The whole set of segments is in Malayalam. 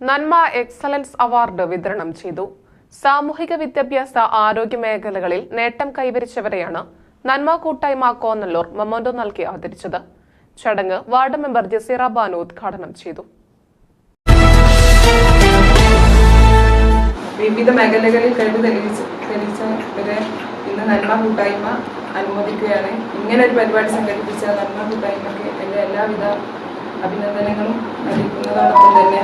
നന്മ എക്സലൻസ് അവാർഡ് വിതരണം ചെയ്തു. സാമൂഹിക വിദ്യാഭ്യാസ ആരോഗ്യ മേഖലകളിൽ നേട്ടം കൈവരിച്ചവരെയാണ് നന്മ കൂട്ടായ്മ കോന്നല്ലൂർ മൊമോണ്ടോ നൽകി ആദരിച്ചത്. ചടങ്ങ് വാർഡ് മെമ്പർ ജസീറ ബാനു ഉദ്ഘാടനം ചെയ്തു. വിവിധ മേഖലകളിൽ കഴിവ് തെളിയിച്ച് തെളിയിച്ചവരെ ഇന്ന് നന്മ കൂട്ടായ്മ അനുമോദിക്കുകയാണ്. ഇങ്ങനെ ഒരു പരിപാടി സംഘടിപ്പിച്ച നന്മ കൂട്ടായ്മയ്ക്ക് എന്റെ എല്ലാവിധ അഭിനന്ദനങ്ങളും അറിയിക്കുന്നതോടൊപ്പം തന്നെ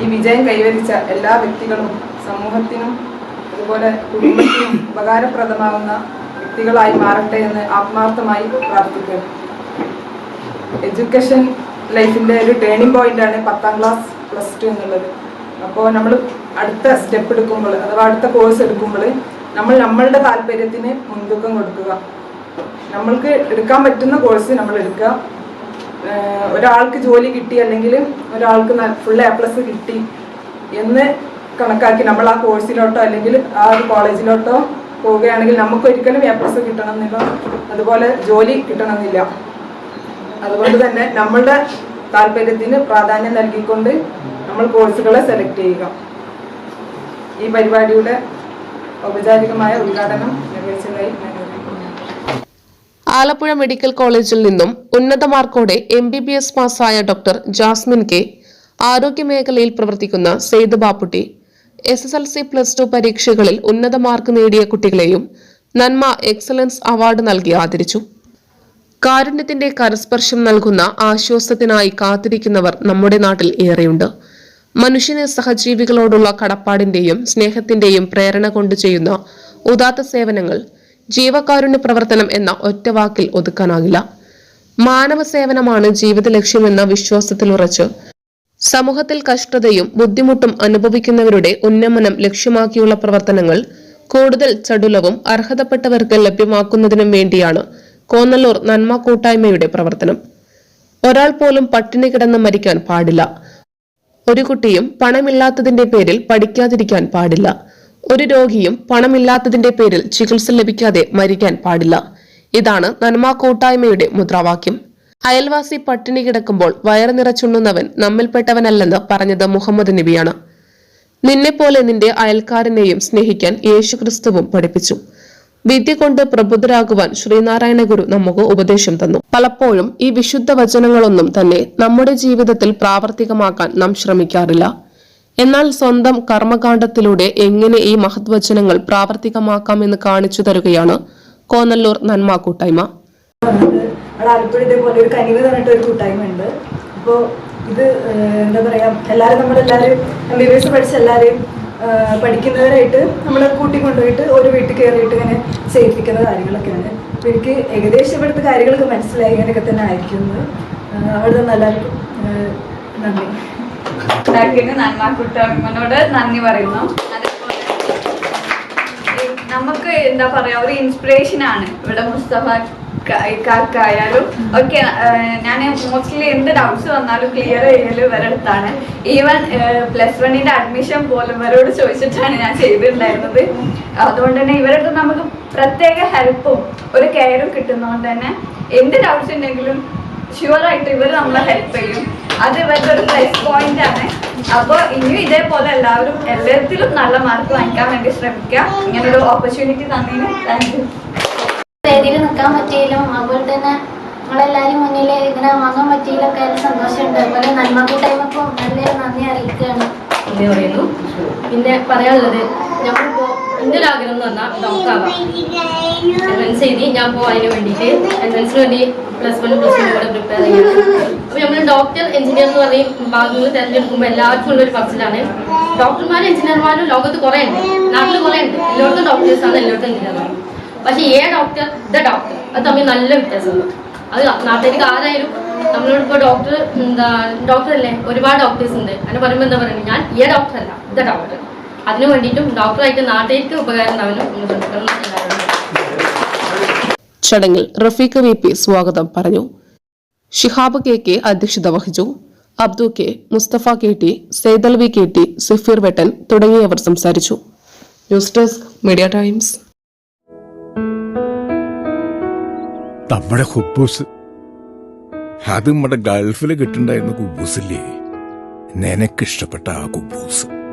ഈ വിജയം കൈവരിച്ച എല്ലാ വ്യക്തികളും സമൂഹത്തിനും അതുപോലെ കുടുംബത്തിനും ഉപകാരപ്രദമാകുന്ന വ്യക്തികളായി മാറട്ടെ എന്ന് ആത്മാർത്ഥമായി പ്രാർത്ഥിക്കുന്നു എഡ്യൂക്കേഷൻ ലൈഫിന്റെ ഒരു ടേണിംഗ് പോയിന്റാണ് പത്താം ക്ലാസ് പ്ലസ് ടു എന്നുള്ളത്. അപ്പോൾ നമ്മൾ അടുത്ത സ്റ്റെപ്പ് എടുക്കുമ്പോൾ അഥവാ അടുത്ത കോഴ്സ് എടുക്കുമ്പോൾ നമ്മൾ നമ്മളുടെ താല്പര്യത്തിന് മുൻതൂക്കം കൊടുക്കുക. നമ്മൾക്ക് എടുക്കാൻ പറ്റുന്ന കോഴ്സ് നമ്മൾ എടുക്കുക. ഒരാൾക്ക് ജോലി കിട്ടി അല്ലെങ്കിൽ ഒരാൾക്ക് ഫുൾ എ പ്ലസ് കിട്ടി എന്ന് കണക്കാക്കി നമ്മൾ ആ കോഴ്സിലോട്ടോ അല്ലെങ്കിൽ ആ ഒരു കോളേജിലോട്ടോ പോവുകയാണെങ്കിൽ നമുക്ക് ഒരിക്കലും എ പ്ലസ് കിട്ടണമെന്നില്ല അതുപോലെ ജോലി കിട്ടണമെന്നില്ല. അതുകൊണ്ട് തന്നെ നമ്മളുടെ താല്പര്യത്തിന് പ്രാധാന്യം നൽകിക്കൊണ്ട് നമ്മൾ കോഴ്സുകളെ സെലക്ട് ചെയ്യുക. ഈ പരിപാടിയുടെ ഔപചാരികമായ ഉദ്ഘാടനം നിർവഹിച്ചതായി ഞാൻ ആലപ്പുഴ മെഡിക്കൽ കോളേജിൽ നിന്നും ഉന്നത മാർക്കോടെ എം ബി ബി എസ് പാസ്സായ ഡോക്ടർ ജാസ്മിൻ കെ ആരോഗ്യമേഖലയിൽ പ്രവർത്തിക്കുന്ന Syed Bapputty S S L C plus two പരീക്ഷകളിൽ ഉന്നത മാർക്ക് നേടിയ കുട്ടികളെയും നന്മ എക്സലൻസ് അവാർഡ് നൽകി ആദരിച്ചു. കാരുണ്യത്തിന്റെ കരസ്പർശം നൽകുന്ന ആശ്വാസത്തിനായി കാത്തിരിക്കുന്നവർ നമ്മുടെ നാട്ടിൽ ഏറെയുണ്ട്. മനുഷ്യന് സഹജീവികളോടുള്ള കടപ്പാടിന്റെയും സ്നേഹത്തിന്റെയും പ്രേരണ കൊണ്ട് ചെയ്യുന്ന ഉദാത്ത സേവനങ്ങൾ ജീവകാരുണ്യ പ്രവർത്തനം എന്ന ഒറ്റ വാക്കിൽ ഒതുക്കാനാകില്ല. മാനവ സേവനമാണ് ജീവിത ലക്ഷ്യമെന്ന വിശ്വാസത്തിൽ ഉറച്ച് സമൂഹത്തിൽ കഷ്ടതയും ബുദ്ധിമുട്ടും അനുഭവിക്കുന്നവരുടെ ഉന്നമനം ലക്ഷ്യമാക്കിയുള്ള പ്രവർത്തനങ്ങൾ കൂടുതൽ ചടുലവും അർഹതപ്പെട്ടവർക്ക് ലഭ്യമാക്കുന്നതിനും വേണ്ടിയാണ് കോന്നല്ലൂർ നന്മ കൂട്ടായ്മയുടെ പ്രവർത്തനം. ഒരാൾ പോലും പട്ടിണി കിടന്ന് മരിക്കാൻ പാടില്ല. ഒരു കുട്ടിയും പണമില്ലാത്തതിന്റെ പേരിൽ പഠിക്കാതിരിക്കാൻ പാടില്ല. ഒരു രോഗിയും പണമില്ലാത്തതിന്റെ പേരിൽ ചികിത്സ ലഭിക്കാതെ മരിക്കാൻ പാടില്ല. ഇതാണ് നന്മ കൂട്ടായ്മയുടെ മുദ്രാവാക്യം. അയൽവാസി പട്ടിണി കിടക്കുമ്പോൾ വയറ് നിറച്ചുണ്ണുന്നവൻ നമ്മിൽപ്പെട്ടവനല്ലെന്ന് പറഞ്ഞത് മുഹമ്മദ് നബിയാണ്. നിന്നെപ്പോലെ നിന്റെ അയൽക്കാരനെയും സ്നേഹിക്കാൻ യേശുക്രിസ്തുവും പഠിപ്പിച്ചു. വിദ്യ കൊണ്ട് പ്രബുദ്ധരാകുവാൻ ശ്രീനാരായണ ഗുരു നമുക്ക് ഉപദേശം തന്നു. പലപ്പോഴും ഈ വിശുദ്ധ വചനങ്ങളൊന്നും തന്നെ നമ്മുടെ ജീവിതത്തിൽ പ്രാവർത്തികമാക്കാൻ നാം ശ്രമിക്കാറില്ല. എന്നാൽ സ്വന്തം കർമ്മകാണ്ഡത്തിലൂടെ എങ്ങനെ ഈ മഹത്വചനങ്ങൾ പ്രാവർത്തികമാക്കാം പ്രാവർത്തികമാക്കാമെന്ന് കാണിച്ചു തരുകയാണ് കോന്നല്ലൂർ നന്മ കൂട്ടായ്മ. ആലപ്പുഴ ഒരു കനിവ് പറഞ്ഞിട്ട് ഒരു കൂട്ടായ്മ ഉണ്ട്. അപ്പോൾ ഇത് എന്താ എല്ലാവരും എം ബി ബി എസ് പഠിച്ച എല്ലാവരെയും പഠിക്കുന്നവരായിട്ട് നമ്മൾ കൂട്ടി കൊണ്ടുപോയിട്ട് ഒരു വീട്ടിൽ കയറിയിട്ട് ഇങ്ങനെ ചെയ്യിപ്പിക്കുന്ന കാര്യങ്ങളൊക്കെയാണ്. അപ്പോൾ എനിക്ക് ഏകദേശം ഇവിടുത്തെ കാര്യങ്ങളൊക്കെ മനസ്സിലായി ഇങ്ങനെയൊക്കെ തന്നെ ആയിരിക്കും അവിടെ എല്ലാവർക്കും നന്ദി. ഉണ്ടാക്കിയതിന് നന്മ കൂട്ടായ്മനോട് നന്ദി പറയുന്നു. അതേപോലെ നമുക്ക് എന്താ പറയാ ഒരു ഇൻസ്പിറേഷൻ ആണ് ഇവിടെ മുസ്തഫ ായാലും ഒക്കെ ഞാൻ മോസ്റ്റ്ലി എന്ത് ഡൗട്ട്സ് വന്നാലും ക്ലിയർ ചെയ്യൽ ഇവരടുത്താണ്. ഈവൻ പ്ലസ് വണ്ണിന്റെ അഡ്മിഷൻ പോലും ഇവരോട് ചോദിച്ചിട്ടാണ് ഞാൻ ചെയ്തിട്ടുണ്ടായിരുന്നത്. അതുകൊണ്ട് തന്നെ ഇവരടുത്ത് നമുക്ക് പ്രത്യേക ഹെൽപ്പും ഒരു കെയറും കിട്ടുന്നതുകൊണ്ട് തന്നെ എന്ത് ഡൗട്ട്സ് ഉണ്ടെങ്കിലും ഷുവർ ആയിട്ട് ഇവർ നമ്മളെ ഹെൽപ്പ് ചെയ്യും. അത് ഇവരുടെ ഒരു പ്ലസ് പോയിന്റ് ആണ്. അപ്പോൾ ഇനിയും ഇതേപോലെ എല്ലാവരും എല്ലാത്തിലും നല്ല മാർക്ക് വാങ്ങിക്കാൻ വേണ്ടി ശ്രമിക്കുക. ഇങ്ങനൊരു ഓപ്പർച്യൂണിറ്റി തന്നതിന് താങ്ക് യു വേദിയിൽ നിൽക്കാൻ പറ്റിയാലും അതുപോലെ തന്നെ നമ്മളെല്ലാവരും മുന്നിൽ ഇങ്ങനെ വാങ്ങാൻ പറ്റിയതിലൊക്കെ സന്തോഷമുണ്ട്. അതുപോലെ നന്മ കൂട്ടായ്മക്കും നല്ലൊരു നന്ദി അറിയിക്കുകയാണ്. പിന്നെ പറയുന്നു. പിന്നെ പറയാനുള്ളത് നമ്മളിപ്പോ എന്റെ ഒരു ആഗ്രഹം എന്ന് പറഞ്ഞാൽ ഡോക്ടർ ആവാം എൻട്രൻസ് എഴുതി ഞാൻ അതിന് വേണ്ടിയിട്ട്. എൻട്രൻസിന് വേണ്ടി പ്ലസ് വൺ പ്ലസ് ടു കൂടെ പ്രിപ്പയർ ചെയ്യുന്നത് അപ്പോൾ നമ്മൾ ഡോക്ടർ എഞ്ചിനീയർ എന്ന് പറയും ഭാഗങ്ങൾ തിരഞ്ഞെടുക്കുമ്പോൾ എല്ലാവർക്കും ഉള്ളൊരു പറച്ചിലാണ് ഡോക്ടർമാരും എഞ്ചിനീയർമാരും ലോകത്ത് കുറേ ഉണ്ട് നാട്ടിൽ കുറേ ഉണ്ട് എല്ലായിടത്തും ഡോക്ടേഴ്സാണ് എല്ലായിടത്തും എഞ്ചിനീയർമാരും പക്ഷേ ഏ ഡോക്ടർ ദ ഡോക്ടർ അത് തമ്മിൽ നല്ല വ്യത്യാസമുണ്ട്. അത് നാട്ടിലേക്ക് ആരായാലും നമ്മളോട് ഇപ്പോൾ ഡോക്ടർ എന്താ ഡോക്ടർ അല്ലേ? ഒരുപാട് ഡോക്ടേഴ്സ് ഉണ്ട്. അങ്ങനെ പറയുമ്പോൾ എന്താ പറയുന്നത് ഞാൻ ഏ ഡോക്ടർ അല്ല ദ ഡോക്ടർ അതിനു വേണ്ടിയിട്ടും ഡോക്ടറായിട്ട് നാട്ടിലേക്ക് ഉപകാരം ഉണ്ടാവാനും നമ്മൾ ശ്രമിക്കണം ചടങ്ങിൽ റഫീഖ് വി പി സ്വാഗതം പറഞ്ഞു. ഷിഹാബ് കെ കെ അധ്യക്ഷത വഹിച്ചു. Abdu K Mustafa K T Saidalavi K T Safeer Vettan തുടങ്ങിയവർ സംസാരിച്ചു. News desk media times. നമ്മുടെ ഹുബൂസ്. അത് നമ്മുടെ ഗൾഫിൽ കിട്ടുണ്ടായിരുന്ന കുബൂസില്ലേ നിനക്കിഷ്ടപ്പെട്ട ആ കുബൂസ്